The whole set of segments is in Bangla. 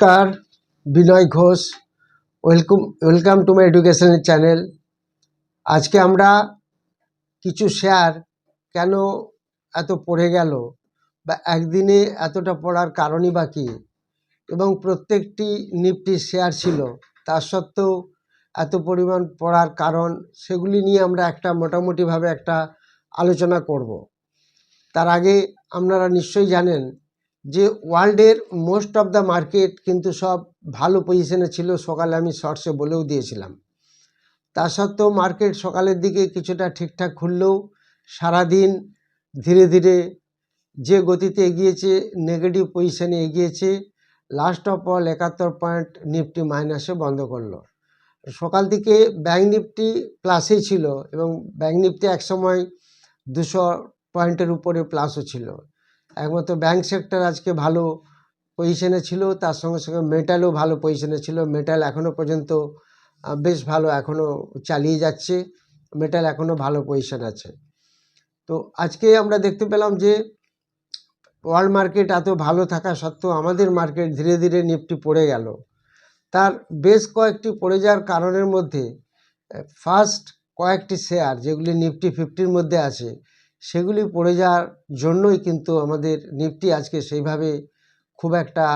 নমস্কার, Binoy Ghosh. Welcome welcome to my education channel. আজকে আমরা কিছু শেয়ার কেন এত পড়ে গেল বা একদিনে এতটা পড়ার কারণই বা কী এবং প্রত্যেকটি নিফটি শেয়ার ছিল, তার সত্ত্বেও এত পরিমাণ পড়ার কারণ, সেগুলি নিয়ে আমরা একটা মোটামুটিভাবে একটা আলোচনা করব। তার আগে আপনারা নিশ্চয়ই জানেন যে ওয়ার্ল্ডের মোস্ট অফ দ্য মার্কেট কিন্তু সব ভালো পজিশনে ছিল, সকালে আমি শর্টসে বলেও দিয়েছিলাম। তা সত্ত্বেও মার্কেট সকালের দিকে কিছুটা ঠিকঠাক খুললেও সারাদিন ধীরে ধীরে যে গতিতে এগিয়েছে, নেগেটিভ পজিশনে এগিয়েছে লাস্ট অফ অল একাত্তর পয়েন্ট নিফটি মাইনাসে বন্ধ করল। সকাল থেকে ব্যাঙ্ক নিফটি প্লাসেই ছিল এবং ব্যাঙ্ক নিফটি একসময় দুশো পয়েন্টের উপরে প্লাসও ছিল। একমাত্র ব্যাংক সেক্টর আজকে ভালো পজিশনে ছিল, তার সঙ্গে সঙ্গে মেটালও ভালো পজিশনে ছিল। মেটাল এখনও পর্যন্ত বেশ ভালো এখনও চালিয়ে যাচ্ছে। মেটাল এখনও ভালো পজিশন আছে। তো আজকে আমরা দেখতে পেলাম যে ওয়ার্ল্ড মার্কেট এত ভালো থাকা সত্ত্বেও আমাদের মার্কেট ধীরে ধীরে নিফটি পড়ে গেল। তার বেশ কয়েকটি পড়ে যাওয়ার কারণের মধ্যে ফার্স্ট কয়েকটি শেয়ার যেগুলি নিফটি ফিফটির মধ্যে আছে সেগুলি পড়ে যাওয়ার জন্যই কিন্তু আমাদের নিফটি আজকে সেইভাবে খুব একটা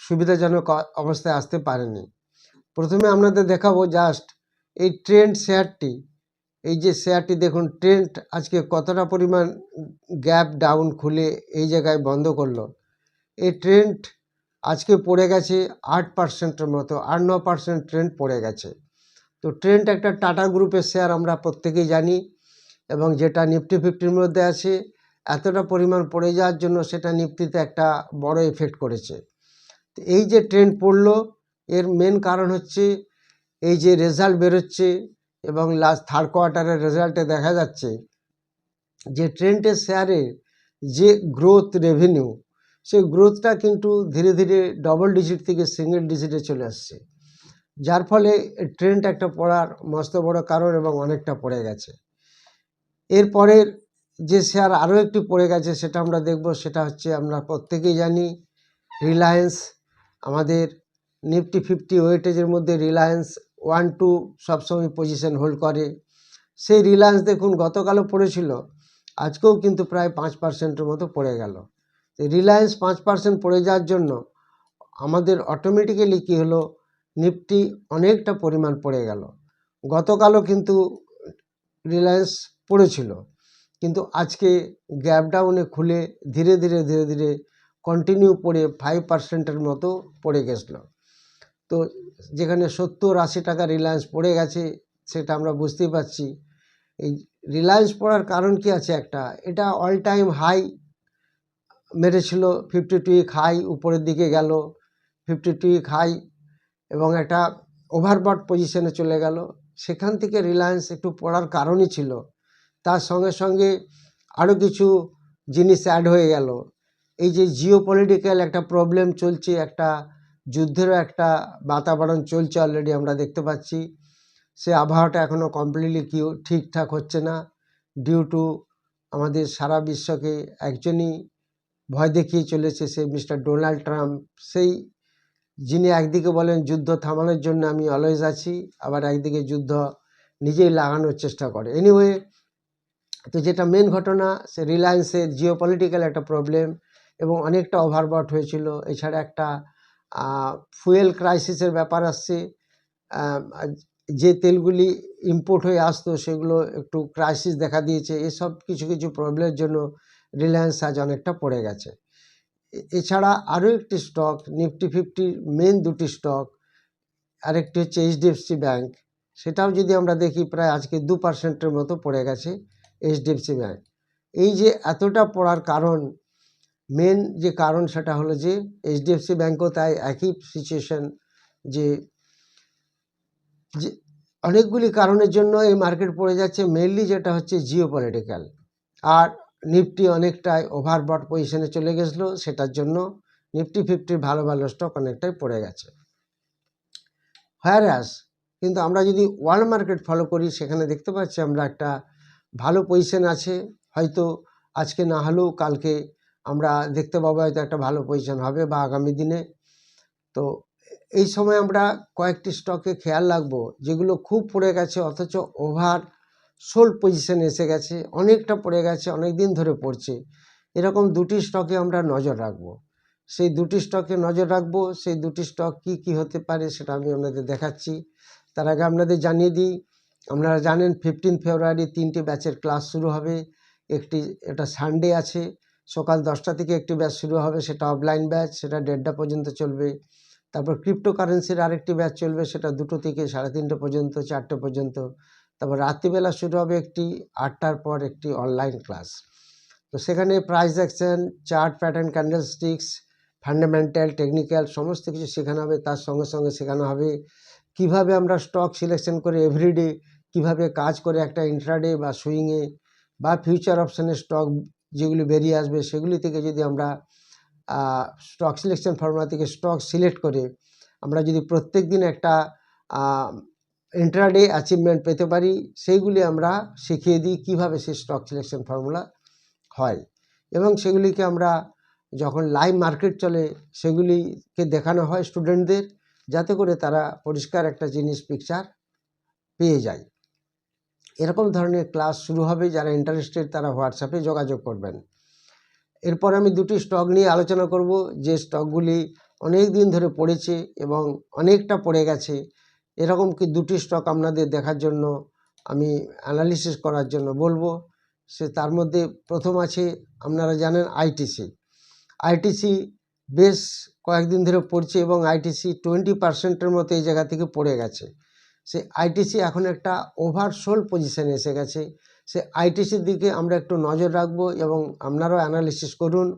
সুবিধাজনক অবস্থায় আসতে পারেনি। প্রথমে আপনাদের দেখাবো জাস্ট এই ট্রেন্ড শেয়ারটি এই যে শেয়ারটি দেখুন ট্রেন্ড আজকে কতটা পরিমাণ গ্যাপ ডাউন খুলে এই জায়গায় বন্ধ করল। এই ট্রেন্ড আজকে পড়ে গেছে আট পার্সেন্টের মতো আট ন পার্সেন্ট ট্রেন্ড পড়ে গেছে। তো ট্রেন্ড একটা টাটা গ্রুপের শেয়ার আমরা প্রত্যেকেই জানি। এবং যেটা নিফটি ফিফটির মধ্যে আছে, এতটা পরিমাণ পড়ে যাওয়ার জন্য সেটা নিফটিতে একটা বড় এফেক্ট করেছে। তো এই যে ট্রেন্ড পড়ল, এর মেন কারণ হচ্ছে এই যে রেজাল্ট বেরোচ্ছে এবং লাস্ট থার্ড কোয়ার্টারের রেজাল্টে দেখা যাচ্ছে যে ট্রেন্ডের শেয়ারের যে গ্রোথ রেভিনিউ সেই গ্রোথটা কিন্তু ধীরে ধীরে ডবল ডিজিট থেকে সিঙ্গেল ডিজিটে চলে আসছে। যার ফলে ট্রেন্ড একটা পড়ার মস্ত বড় কারণ এবং অনেকটা পড়ে গেছে। এরপরের যে শেয়ার আরও একটি পড়ে গেছে সেটা আমরা দেখব, সেটা হচ্ছে আমরা প্রত্যেকেই জানি রিলায়েন্স আমাদের নিফটি ফিফটি ওয়েটেজের মধ্যে রিলায়েন্স ওয়ান টু সবসময় পজিশন হোল্ড করে। সেই রিলায়েন্স দেখুন গতকালও পড়েছিল, আজকেও কিন্তু প্রায় পাঁচ পার্সেন্টের মতো পড়ে গেল। রিলায়েন্স পাঁচ পার্সেন্ট পড়ে যাওয়ার জন্য আমাদের অটোমেটিক্যালি কী হলো নিফটি অনেকটা পরিমাণ পড়ে গেল। গতকালও কিন্তু রিলায়েন্স পড়েছিল। কিন্তু আজকে গ্যাপ ডাউনে খুলে ধীরে ধীরে ধীরে ধীরে কন্টিনিউ পড়ে ফাইভ পার্সেন্টের মতো পড়ে গেছিল। তো যেখানে সত্তর, আশি টাকা রিলায়েন্স পড়ে গেছে, সেটা আমরা বুঝতেই পারছি। এই রিলায়েন্স পড়ার কারণ কি আছে একটা? এটা অল টাইম হাই মেরেছিল ফিফটি টু হাই উপরের দিকে গেল ফিফটি টু হাই এবং একটা ওভারবট পজিশনে চলে গেল। সেখান থেকে রিলায়েন্স একটু পড়ার কারণই ছিল। তার সঙ্গে সঙ্গে আরও কিছু জিনিস অ্যাড হয়ে গেল। এই যে জিও পলিটিক্যাল একটা প্রবলেম চলছে, একটা যুদ্ধেরও একটা বাতাবরণ চলছে অলরেডি আমরা দেখতে পাচ্ছি। সে আবহাওয়াটা এখনও কমপ্লিটলি কিউ ঠিকঠাক হচ্ছে না। ডিউ টু আমাদের সারা বিশ্বকে একজনই ভয় দেখিয়ে চলেছে, সে মিস্টার ডোনাল্ড ট্রাম্প সেই যিনি একদিকে বলেন যুদ্ধ থামানোর জন্য আমি অলওয়েজ আছি, আবার একদিকে যুদ্ধ নিজেই লাগানোর চেষ্টা করে। এনিওয়ে তো যেটা মেন ঘটনা, সে রিলায়েন্সের জিও পলিটিক্যাল একটা প্রবলেম এবং অনেকটা ওভারবট হয়েছিল। এছাড়া একটা ফুয়েল ক্রাইসিসের ব্যাপার আসছে। যে তেলগুলি ইম্পোর্ট হয়ে আসতো, সেগুলো একটু ক্রাইসিস দেখা দিয়েছে। এসব কিছু কিছু প্রবলেমের জন্য রিলায়েন্স আজ অনেকটা পড়ে গেছে। এছাড়া আরও একটি স্টক নিফটি ফিফটির মেন দুটি স্টক আরেকটি হচ্ছে এইচডিএফসি ব্যাংক সেটাও যদি আমরা দেখি, প্রায় আজকে দু পার্সেন্টের মতো পড়ে গেছে। এইচডিএফসি ব্যাঙ্ক এই যে এতটা পড়ার কারণ মেন যে কারণ সেটা হলো যে এইচডিএফসি ব্যাঙ্কও তাই একই সিচুয়েশন যে অনেকগুলি কারণের জন্য এই মার্কেট পড়ে যাচ্ছে। মেনলি যেটা হচ্ছে জিও পলিটিক্যাল আর নিফটি অনেকটাই ওভারবট পজিশনে চলে গেছিল, সেটার জন্য নিফটি ফিফটির ভালো ভালো স্টক অনেকটাই পড়ে গেছে। হোয়ারাস কিন্তু আমরা যদি ওয়ার্ল্ড মার্কেট ফলো করি, সেখানে দেখতে পাচ্ছি আমরা একটা ভালো পজিশন আছে, হয়তো আজকে না হলেও কালকে আমরা দেখতে পাবো হয়তো একটা ভালো পজিশন হবে বা আগামী দিনে। তো এই সময় আমরা কয়েকটি স্টকে খেয়াল রাখব, যেগুলো খুব পড়ে গেছে, অথচ ওভার সোল পজিশন এসে গেছে, অনেকটা পড়ে গেছে অনেক দিন ধরে পড়ছে। এরকম দুটি স্টকে আমরা নজর রাখব। সেই দুটি স্টকে নজর রাখব, সেই দুটি স্টক কি কি হতে পারে সেটা আমি আপনাদের দেখাচ্ছি। তার আগে আপনাদের জানিয়ে দিই আপনারা জানেন ফিফটিন ফেব্রুয়ারি তিনটি ব্যাচের ক্লাস শুরু হবে। একটি, এটা সানডে আছে। সকাল দশটা থেকে একটি ব্যাচ শুরু হবে, সেটা অফলাইন ব্যাচ সেটা দেড়টা পর্যন্ত চলবে। তারপর ক্রিপ্টোকারেন্সির আরেকটি ব্যাচ চলবে, সেটা দুটো থেকে সাড়ে তিনটে পর্যন্ত, চারটে পর্যন্ত। তারপর রাত্রিবেলা শুরু হবে একটি, আটটার পর একটি অনলাইন ক্লাস তো সেখানে price action chart pattern candlesticks fundamental technical সমস্ত কিছু শেখানো হবে। তার সঙ্গে সঙ্গে শেখানো হবে। কীভাবে আমরা স্টক সিলেকশন করে এভরিডে কীভাবে কাজ করে একটা ইন্ট্রাডে বা সুইংয়ে বা ফিউচার অপশানের স্টক যেগুলি বেরিয়ে আসবে, সেগুলি থেকে যদি আমরা স্টক সিলেকশন ফর্মুলা থেকে স্টক সিলেক্ট করে আমরা যদি প্রত্যেক দিন একটা ইন্ট্রাডে অ্যাচিভমেন্ট পেতে পারি, সেইগুলি আমরা শিখিয়ে দিই কীভাবে সেই স্টক সিলেকশন ফর্মুলা হয়। এবং সেগুলিকে আমরা যখন লাইভ মার্কেট চলে, সেগুলিকে দেখানো হয় স্টুডেন্টদের যাতে করে তারা পরিষ্কার একটা জিনিস পিকচার পেয়ে যায়। এরকম ধরনের ক্লাস শুরু হবে, যারা ইন্টারেস্টেড তারা হোয়াটসঅ্যাপে যোগাযোগ করবেন। এরপর আমি দুটি স্টক নিয়ে আলোচনা করব, যে স্টকগুলি অনেক দিন ধরে পড়েছে এবং অনেকটা পড়ে গেছে। এরকম কি দুটি স্টক আপনাদের দেখার জন্য, আমি অ্যানালিসিস করার জন্য বলব। সে তার মধ্যে প্রথম আছে, আপনারা জানেন আইটিসি আইটিসি বেশ কয়েকদিন ধরে পড়ছে এবং আইটিসি টোয়েন্টি পার্সেন্টের মতো এই জায়গা থেকে পড়ে গেছে। সে আইটিসি এখন একটা ওভারসোল পজিশানে এসে গেছে। সে আইটিসির দিকে আমরা একটু নজর রাখব এবং আপনারাও অ্যানালিসিস করুন।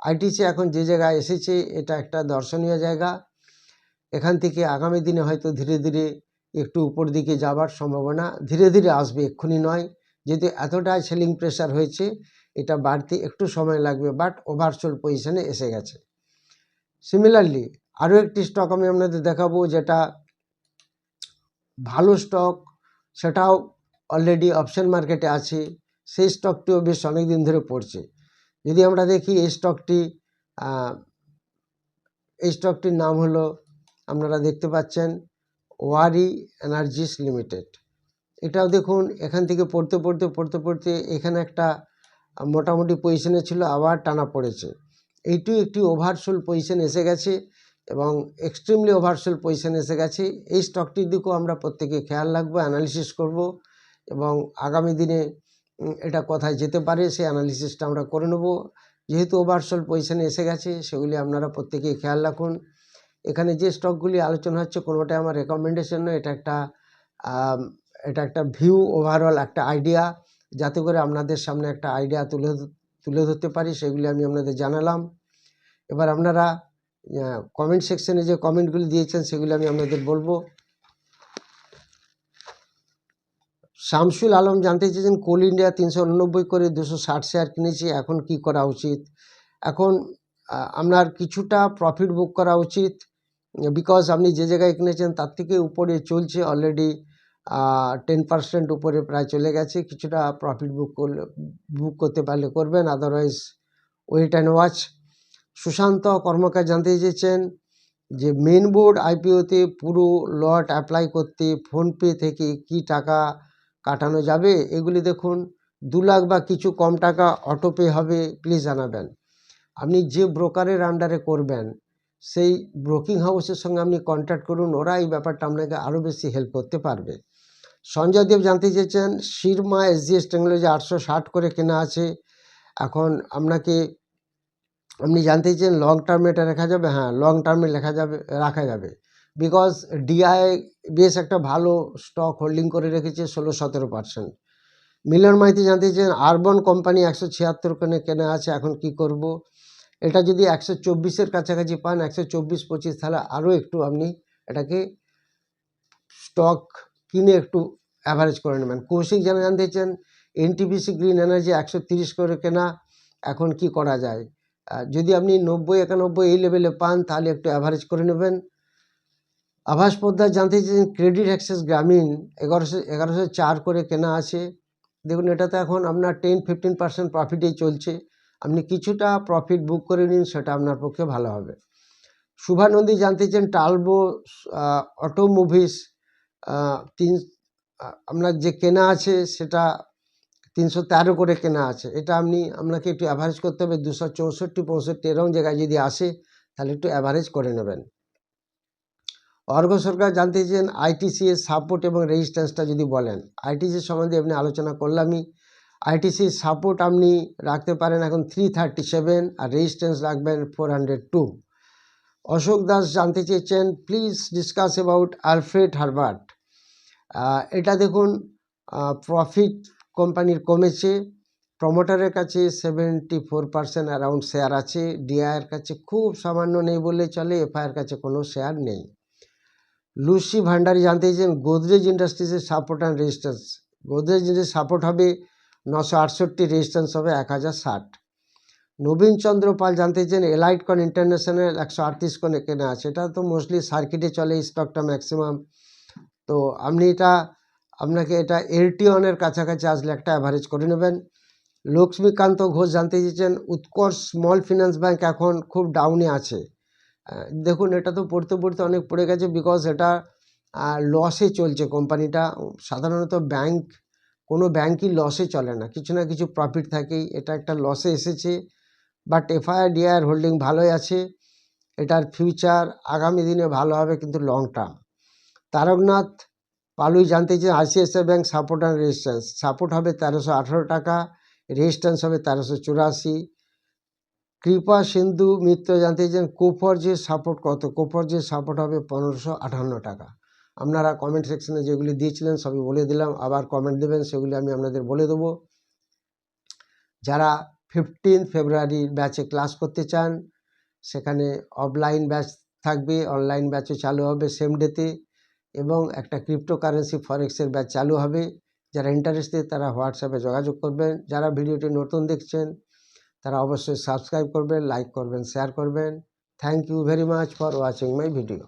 আইটিসি এখন যে জায়গায় এসেছে, এটা একটা দর্শনীয় জায়গা। এখান থেকে আগামী দিনে হয়তো ধীরে ধীরে একটু উপর দিকে যাবার সম্ভাবনা ধীরে ধীরে আসবে, এক্ষুনি নয়। যেহেতু এতটাই সেলিং প্রেশার হয়েছে, এটা বাড়তে একটু সময় লাগবে বাট ওভারসোল পজিশনে এসে গেছে। সিমিলারলি আরও একটি স্টক আমি আপনাদের দেখাবো যেটা ভালো স্টক সেটাও অলরেডি অপশন মার্কেটে আছে। সেই স্টকটিও বেশ অনেক দিন ধরে পড়ছে। যদি আমরা দেখি, এই স্টকটি এই স্টকটির নাম হলো, আপনারা দেখতে পাচ্ছেন, ওয়ারি এনার্জিস লিমিটেড। এটাও দেখুন, এখান থেকে পড়তে পড়তে পড়তে পড়তে এখানে একটা মোটামুটি পজিশনে ছিল, আবার টানা পড়েছে। এইটিও একটি ওভারসোল পজিশন এসে গেছে এবং এক্সট্রিমলি ওভারসোল পজিশন এসে গেছে। এই স্টকটির দিকেও আমরা প্রত্যেকে খেয়াল রাখব অ্যানালিসিস করব এবং আগামী দিনে এটা কোথায় যেতে পারে সেই অ্যানালিসিসটা আমরা করে নেব। যেহেতু ওভারসোল পজিশনে এসে গেছে, সেগুলি আপনারা প্রত্যেকেই খেয়াল রাখুন। এখানে যে স্টকগুলি আলোচনা হচ্ছে কোনোটাই আমার রেকমেন্ডেশন নয়, এটা একটা এটা একটা ভিউ ওভারঅল একটা আইডিয়া যাতে করে আপনাদের সামনে একটা আইডিয়া তুলে তুলে ধরতে পারি, সেগুলি আমি আপনাদের জানালাম। এবার আপনারা কমেন্ট সেকশনে যে কমেন্টগুলি দিয়েছেন, সেগুলি আমি আপনাদের বলব। শামসুল আলম জানতে চেয়েছেন, কোল ইন্ডিয়া তিনশো উননব্বই করে দুশো ষাট শেয়ার কিনেছি, এখন কি করা উচিত? এখন আপনার কিছুটা প্রফিট বুক করা উচিত বিকজ আপনি যে জায়গায় কিনেছেন, তার থেকে উপরে চলছে অলরেডি টেন পার্সেন্ট উপরে প্রায় চলে গেছে। কিছুটা প্রফিট বুক করলে বুক করতে পারলে করবেন otherwise wait and watch Sushanta Karmakar জানতে চেয়েছেন যে মেন বোর্ড আইপিওতে পুরো লট অ্যাপ্লাই করতে ফোনপে থেকে কি টাকা কাটানো যাবে? এগুলি দেখুন, দু লাখ বা কিছু কম টাকা অটোপে হবে প্লিজ জানাবেন। আপনি যে ব্রোকারের আন্ডারে করবেন, সেই ব্রোকিং হাউসের সঙ্গে আপনি কন্ট্যাক্ট করুন, ওরা এই ব্যাপারটা আপনাকে আরও বেশি হেল্প করতে পারবে। সঞ্জয় দেব জানতে চেয়েছেন, শিরমা এসজিএস টেকনোলজি আটশো ষাট করে কেনা আছে। এখন আপনাকে, আপনি জানতে চেয়েছেন লং টার্মে এটা রাখা যাবে? হ্যাঁ লং টার্মে লেখা যাবে, রাখা যাবে। বিকজ ডিআই বেশ একটা ভালো স্টক হোল্ডিং করে রেখেছে ষোলো সতেরো পার্সেন্ট মিলন মাইতি জানতে চেয়েছেন আরবন কোম্পানি একশো ছিয়াত্তর কেনে কেনা আছে, এখন কি করব। এটা যদি একশো চব্বিশের কাছাকাছি পান, একশো চব্বিশ পঁচিশ, তাহলে আরও একটু আপনি এটাকে স্টক কিনে একটু অ্যাভারেজ করে নেবেন। কৌশিক যেন জানতে চান এনটিপিসি গ্রিন এনার্জি একশো তিরিশ করে কেনা, এখন কি করা যায়? যদি আপনি নব্বই, একানব্বই এই লেভেলে পান, তাহলে একটু অ্যাভারেজ করে নেবেন। আভাস পোদ্দার জানতে চাইছেন ক্রেডিট অ্যাক্সেস গ্রামীণ এগারোশো এগারোশো চার করে কেনা আছে। দেখুন এটাতে এখন আপনার টেন ফিফটিন পার্সেন্ট প্রফিটেই চলছে। আপনি কিছুটা প্রফিট বুক করে নিন, সেটা আপনার পক্ষে ভালো হবে। শুভানন্দী জানতে চান টালবো অটো মুভিস তিন আপনার যে কেনা আছে সেটা তিনশো তেরো করে কেনা আছে। এটা আপনি, আপনাকে একটু অ্যাভারেজ করতে হবে দুশো চৌষট্টি, পঁয়ষট্টি এরকম জায়গায় যদি আসে, তাহলে একটু অ্যাভারেজ করে নেবেন। অর্ঘ সরকার জানতে চেয়েছেন আইটিসি এর সাপোর্ট এবং রেজিস্ট্যান্সটা যদি বলেন। আইটিসি সম্বন্ধে আপনি আলোচনা করলামই। আইটিসি সাপোর্ট আপনি রাখতে পারেন এখন থ্রি থার্টি সেভেন আর রেজিস্ট্যান্স রাখবেন four hundred two Ashok Das জানতে চেয়েছেন please discuss about Alfred Herbert এটা দেখুন প্রফিট কোম্পানির কমেছে প্রমোটারের কাছে seventy four percent around share আছে ডিআইয়ের কাছে খুব সামান্য নেই বললে চলে এফআইয়ের কাছে কোনো শেয়ার নেই। লুসি ভান্ডারি জানতে চেয়েছেন Godrej ইন্ডাস্ট্রিজের support and resistance Godrej industries support হবে নশো আটষট্টি রেজিস্ট্যান্স হবে এক হাজার ষাট। নবীন চন্দ্র পাল জানতে চেয়েছেন এলাইট কন ইন্টারন্যাশনাল একশো আটত্রিশ কোণে কেনা আছে এটা তো মোস্টলি সার্কিটে চলে স্টকটা ম্যাক্সিমাম তো আপনি এটা, আপনাকে এটা এইটি ওয়ানের কাছাকাছি আসলে একটা অ্যাভারেজ করে নেবেন। লক্ষ্মীকান্ত ঘোষ জানতে চেয়েছেন, উৎকর্ষ স্মল ফিনান্স ব্যাংক এখন খুব ডাউনে আছে। দেখুন, এটা তো পড়তে পড়তে অনেক পড়ে গেছে বিকজ এটা লসে চলছে কোম্পানিটা সাধারণত ব্যাংক কোনো ব্যাংকই লসে চলে না। কিছু না কিছু প্রফিট থাকেই। এটা একটা লসে এসেছে। বাট এফআইআর ডিআর হোল্ডিং ভালোই আছে। এটার ফিউচার আগামী দিনে ভালো হবে কিন্তু লং টার্ম তারকনাথ পালুই জানতে চান ICICI bank support and resistance support হবে তেরোশো আঠারো টাকা রেজিস্ট্যান্স হবে তেরোশো চুরাশি। কৃপা সিন্ধু মিত্র জানতে চান, কোফরজের সাপোর্ট কত? কোফরজের সাপোর্ট হবে পনেরোশো আটান্ন টাকা। আপনারা কমেন্ট সেকশনে যেগুলি দিয়েছিলেন সবই বলে দিলাম। আবার কমেন্ট দেবেন, সেগুলি আমি আপনাদের বলে দেবো। যারা ফিফটিন ফেব্রুয়ারি ব্যাচে ক্লাস করতে চান, সেখানে অফলাইন ব্যাচ থাকবে। অনলাইন ব্যাচও চালু হবে সেম ডেতে এবং একটা ক্রিপ্টোকারেন্সি ফরেক্সের ব্যাচ চালু হবে। যারা ইন্টারেস্টেড তারা হোয়াটসঅ্যাপে যোগাযোগ করবেন। যারা ভিডিওটি নতুন দেখছেন, তারা অবশ্যই সাবস্ক্রাইব করবেন লাইক করবেন শেয়ার করবেন। Thank you very much for watching my video